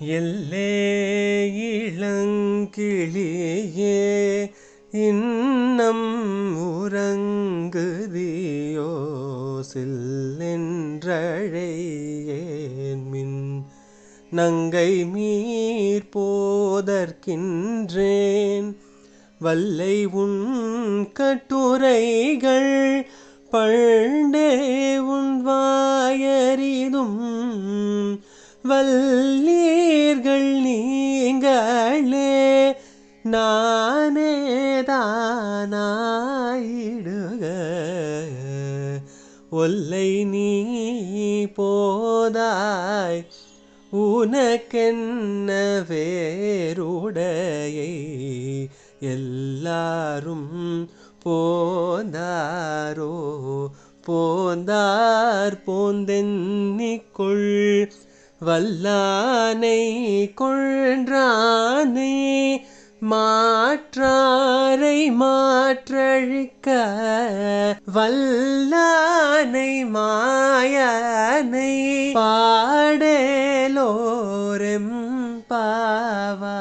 எல்லே இளங்கிளியே இன்னம் உறங்குதியோ சில்லென்றழையேன் நங்கை மீர் போதற்கின்றேன் வல்லை உன் கட்டுரைகள் பண்டே உன் வாயறிதும். வல்லி நானே தானாயிடுக. ஒல்லை நீ போதாய் உனக்கென்ன வேருடையை எல்லாரும் போந்தாரோ? போந்தார் போந்தென்னிக்குள் வல்லானை கொன்றானே மாற்றாரை மாற்றழிக்க வல்லானை மாயனை பாடேலோரெம் பாவா